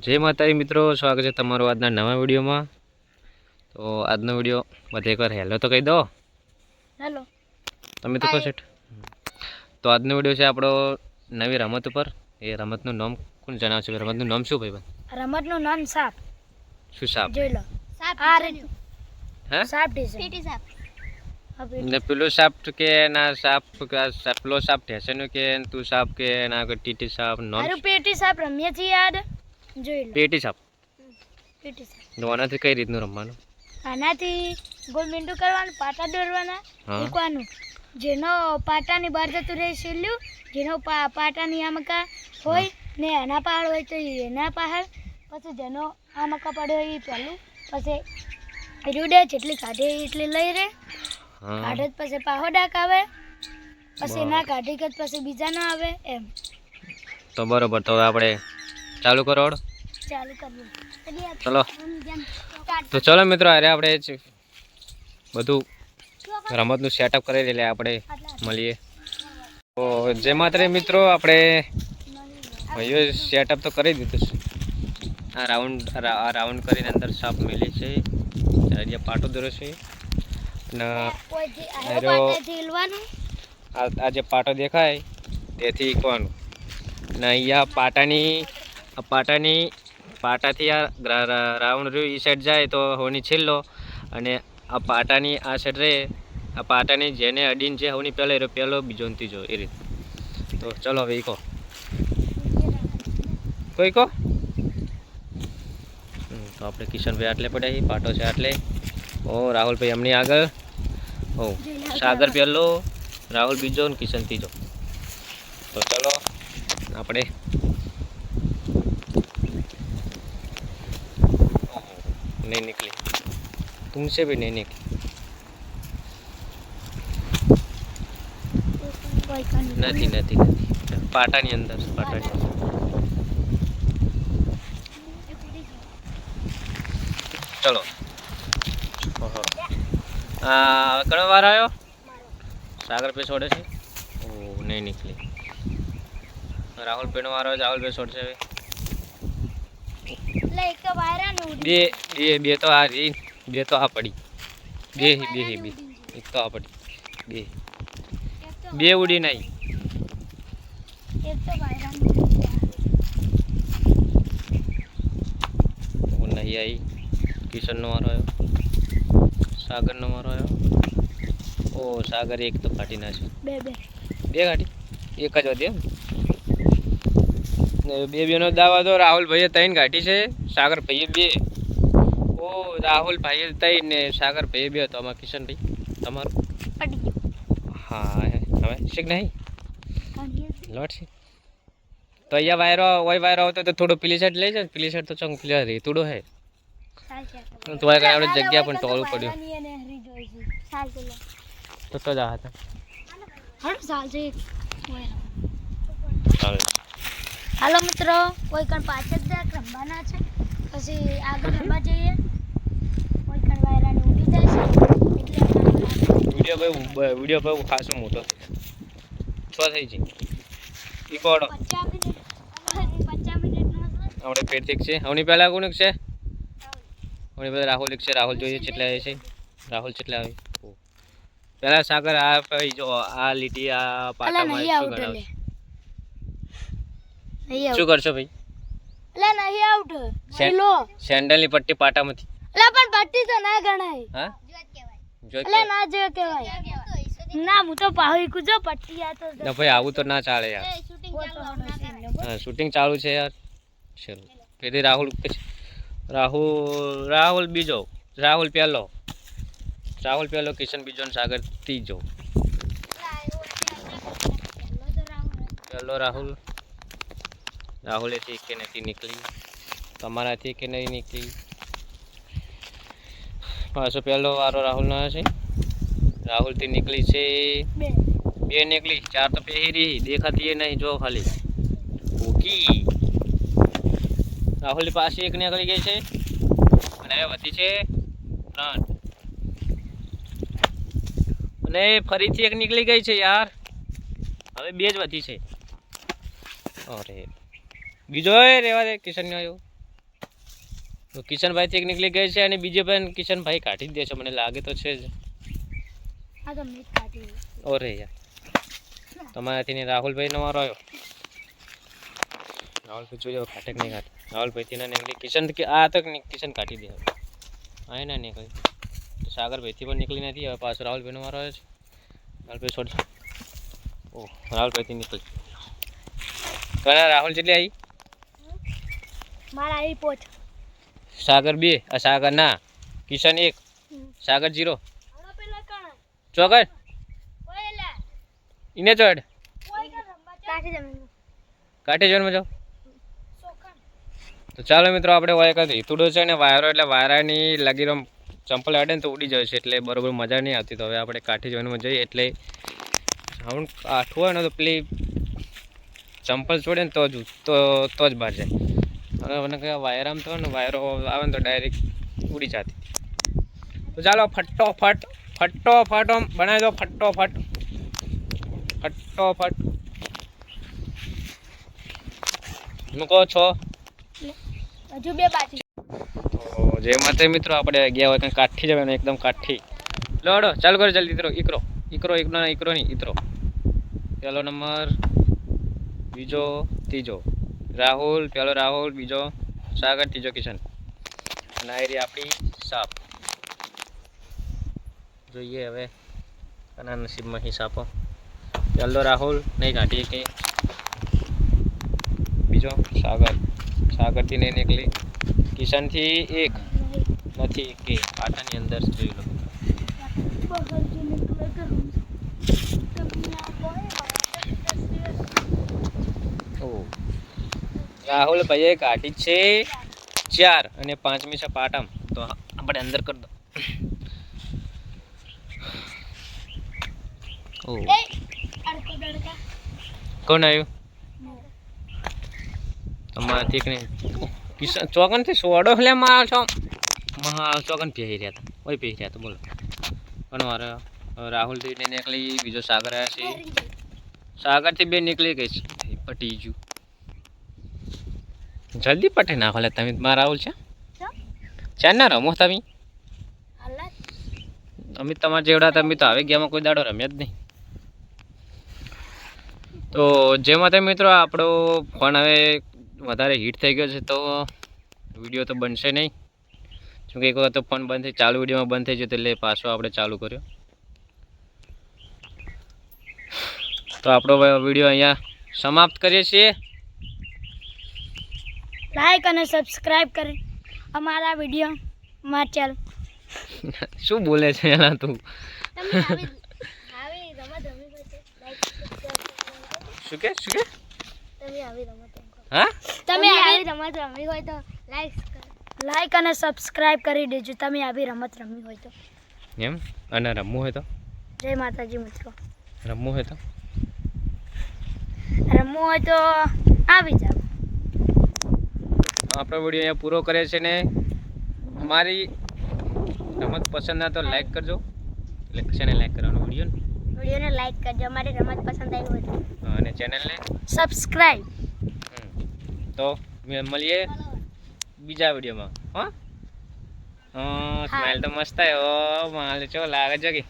જય માતાજી મિત્રો સ્વાગત છે તમારું આજના નવા વિડીયોમાં. તો આજનો વીડિયો બધે એકવાર હેલો તો કહી દો. હેલો. તમે તો કહો તો આજનો વીડિયો છે આપણો નવી રમત ઉપર. એ રમતનું નામ કોણ જણાવશે? રમતનું નામ શું ભાઈ? રમતનું નામ સાપ. શું સાપ? જોઈ લો. હે? સાપ સાપ. ને પેલો સાપ કે ના સાપ કે સાપ પેલો સાપ ઠેસેનો કે તું સાપ કે ના ટીટી સાપ નામ પેટી સાપ રમીએ છીએ યાદ. જોઈ લો. પેટી સાપ પેટી સાપ તો આનાથી કઈ રીતનું રમવાનું? આનાથી ગોલ મીંડું કરવાનું પાટા દોરવાના મૂકવાનું. જેનો પાટાની બહાર જતું રહે છેલ્લું જેનો પાટાની આમકા હોય ને એના પહાડ હોય તો એના પહાડ પછી જેનો આમકા પડ્યો હોય એ પહેલું પછી રૂડે જેટલી કાઢે એટલી લઈ રહે કાઢે પછી પાહો ડાક આવે પછી. ના કાઢી પછી બીજા ના આવે એમ. તો બરોબર તો આપણે ચાલુ કરો. ચલો તો ચલો મિત્રો અરે આપણે બધું રમતનું સેટઅપ કરી લઈએ આપણે મળીએ. તો જે માત્ર મિત્રો આપણે ભાઈઓ સેટઅપ તો કરી દીધું છે. આ રાઉન્ડ આ રાઉન્ડ કરીને અંદર સાપ મેલી છે. અહીંયા પાટો દોરો છે. આ આ જે પાટો દેખાય તેથી કોણ? અને અહીંયા પાટાની આ પાટાની, પાટાથી આ રાઉન્ડ રહ્યું એ સાઈડ જાય તો હોની છેલ્લો. અને આ પાટાની આ સાઈડ રહે, આ પાટાની જેને અડીને છે હોની પહેલો એ પહેલો બીજો ને ત્રીજો, એ રીતે. તો ચલો હવે ઈકો કોઈ કો તો આપણે કિશનભાઈ આટલે પડ્યા પાટો છે આટલે. ઓ રાહુલભાઈ એમની આગળ. ઓ, સાગર પહેલો, રાહુલ બીજો ને કિશન ત્રીજો. તો ચલો, આપણે નહીં નીકળી तुमसे भी नहीं निकली કોઈ કાંઈ નથી નથી નથી પાટાની અંદર છે, પાટાની અંદર. ચલો ઓહો. આ હવે કયો વાર આવ્યો સાગર પે છોડે છે ઓ નહીં નીકળી રાહુલ પેનો વાર આવ્યો રાહુલ પે છોડશે હવે બે બે બે તો આ રહી બે તો આ પડી. બે બે બે એક તો આ પડી. બે. બે ઉડી નહીં એક તો વાયરાનું નહીં આવી કિશનનો વારો આવ્યો સાગરનો વારો આવ્યો ઓ સાગર એક તો કાઢી નાખ્યો. બે બે. બે કાઢી એક જ હતી એમ? બે બેનો દાવા તો રાહુલ ભાઈએ ત્રણ કાઢી છે સાગર ભાઈએ બે. ઓ રાહુલ ભાઈએ ત્રણ ને સાગર ભાઈએ બે તો આમાં કિશનભાઈ તમારું? હા હવે શીખ નહીં? લોટ છે તો અહીંયા વાયરો હોય વાયરો આવતો તો થોડો પેલી સાઈડ લઈ જાય પેલી સાઈડ તો ચંગ પેલા રેતુડો હે. ચાલશે તમારે કાંઈ આપણે જગ્યા પણ ટોળું પડ્યું. તો તો જા હતા હર ચાલે. હાલો મિત્રો કોઈ કણ પાછળ જ રમવાના છે. પછી આગળ રમવા જઈએ. કોઈ કણ વાયરાની ઉડી જાય છે. એટલે વીડિયો ભાઈ વીડિયો ભાઈ ખાસો મોટો? છ થઈ છે. છે. આપણે પેટિક છે. હવની પહેલા કોણ છે? હવની પહેલા રાહુલ એક છે. રાહુલ જોઈએ છેટલા આવે છે. રાહુલ છેટલા આવે. પહેલા સાગર આ ભાઈ જો આ લીટી આ પાટામાં શું ગણાવે શું કરશો ભાઈ? એટલે નહીં આઉટ લો. સેન્ડલ સેન્ડલની પટ્ટી પાટામાંથી. એટલે પણ પટ્ટી તો ના ગણાય. હા? એટલે ના જો કહેવાય. ના હું તો પાહી કુજો પટ્ટી આ તો ના ભાઈ આવું તો ના ચાલે યાર. હા શૂટિંગ ચાલુ છે યાર. ચલો. પેલી રાહુલ રાહુલ રાહુલ બીજો. રાહુલ પહેલો રાહુલ પહેલો કિશન બીજો ને સાગર ત્રીજો. પહેલો રાહુલ. રાહુલેથી કે નથી નીકળી. તમારાથી કે નહીં નીકળી? પાછો પહેલો વારો રાહુલનો છે રાહુલથી નીકળી છે. બે. નીકળી ચાર તો પહેરી. દેખાતી એ નહીં જો ખાલી. ભૂકી. રાહુલની પાસે એક નીકળી ગઈ છે. અને હવે વધી છે ત્રણ. અને ફરીથી એક નીકળી ગઈ છે યાર. હવે બે જ વધી છે. અરે બીજો રહેવા રેવા દે કિશન આવ્યો તો કિશનભાઈથી એક નીકળી ગઈ છે અને બીજે પણ કિશનભાઈ કાઢી જ દે છે મને લાગે તો છે જ. ઓરે યાર. તમારાથી ને રાહુલભાઈ નો વારો આવ્યો રાહુલભાઈ જોઈ જાઓ કાઢે કે નહીં કાઢે. રાહુલભાઈથી ના નીકળી કિશન આ તો કિશન કાઢી દે. અહીં ના નીકળી. તો સાગરભાઈથી પણ નીકળી નથી હવે પાછો રાહુલભાઈનો મારો આવ્યો છે. રાહુલભાઈ છોડ ઓ રાહુલભાઈથી નીકળી. ઘણા રાહુલ જેટલી આવી મારા એ પોચ સાગર બે આ સાગર ના. કિશન એક સાગર જીરો હવે પેલા કણ. ચોગર ઇને ચોડ. કાઠી કાઢી જાઓ તો ચાલો મિત્રો આપણે વાયક હીતુડો છે ને વાયરો એટલે વાયરાની લગીરો ચંપલ અડે ને તો ઉડી જાય છે એટલે બરોબર મજા નહીં આવતી. તો હવે આપણે કાઠી જોઈને જઈએ એટલે સાઉન્ડ આઠું હોય ને તો પેલી ચંપલ છોડે ને તો જ તો તો જ બહાર જાય. અને મને કહે વાયરામ તો ને વાયરો આવે ને તો ડાયરેક્ટ ઉડી જતી. તો ચાલો ફટોફટ ફટોફટ આમ બનાવી દો ફટોફટ. ફટોફટ. મૂકો છો? હજુ બે બાજુ તો જે માટે મિત્રો આપણે ગયા હોય કંઈ કાઠી જવાનું એકદમ કાઠી. લોડો ચાલુ કરો જલ્દી ઇતરો ઈકરો ઈકરો ઈકરો ના ઈકરો. નહીં ઈતરો પહેલો નંબર બીજો ત્રીજો. રાહુલ પહેલો રાહુલ, બીજો સાગર, ત્રીજો કિશન. અને આ રહી આપણી સાપ. જોઈએ હવે કના નસીબમાં હી સાપો. પહેલો રાહુલ નહીં કાઢીએ કે બીજો સાગર. સાગરથી નહીં નીકળી. કિશનથી એક, નથી કે પાટાની અંદર જોઈ લો બહાર જે નીકળે કરું તમને આ કોઈ ઓ રાહુલ ભાઈએ કાઢી છે ચાર અને પાંચમી છે પાટમ તો આપણે અંદર કરી દો. કોણ આવ્યું? તમારાથી કિશન ચોકનથી સોડો લે માર છો. મહા ચોકન પહેરી રહ્યા હતા. ઓય પહેરી રહ્યા હતા બોલો. પણ મારે? રાહુલથી નીકળી બીજો સાગર આવ્યા છે. સાગરથી. બે નીકળી ગઈ છે. પટી ગયું. જલ્દી પટે નાખો લે તમે મારા રાહુલ છે? ચાર ના રમો તમે. અમે તમારા જેવડા તમે તો આવી ગયામાં કોઈ દાડો રમ્યા જ નહીં. તો જેમાં તે મિત્રો આપણો ફોન હવે વધારે હીટ થઈ ગયો છે તો વીડિયો તો બનશે નહીં. જોકે એક વખત તો ફોન બંધ થઈ ચાલુ વિડીયોમાં બંધ થઈ ગયો તો એટલે પાછો આપણે ચાલુ કર્યો. તો આપણો વીડિયો અહીંયા સમાપ્ત કરીએ છીએ. લાઈક અને સબસ્ક્રાઇબ કરી. અમારા વીડિયો માં ચાલ. શું બોલે છે એના તું? શું કે? શું કે? તમે આવી રમત હા? તમે આવી રમત રમી હોય તો લાઈક લાઈક અને સબસ્ક્રાઇબ કરી દેજો. તમે આવી રમત રમી હોય તો. એમ? અને રમવું હોય તો? જય માતાજી મિત્રો. રમવું હોય તો? રમવું હોય તો આવી જાવ આપણો વીડિયો અહીંયા પૂરો કરે છે ને અમારી રમત પસંદ ના તો લાઈક કરજો. એટલે છે ને લાઈક કરવાનો વીડિયો ને? વિડીયોને લાઈક કરજો અમારી રમત પસંદ આવી હોય હા, અને ચેનલને સબસ્ક્રાઇબ તો મળીએ બીજા વિડીયોમાં હા? સ્માઈલ તો મસ્ત આવ્યો માલ ચો લાગે છે કે.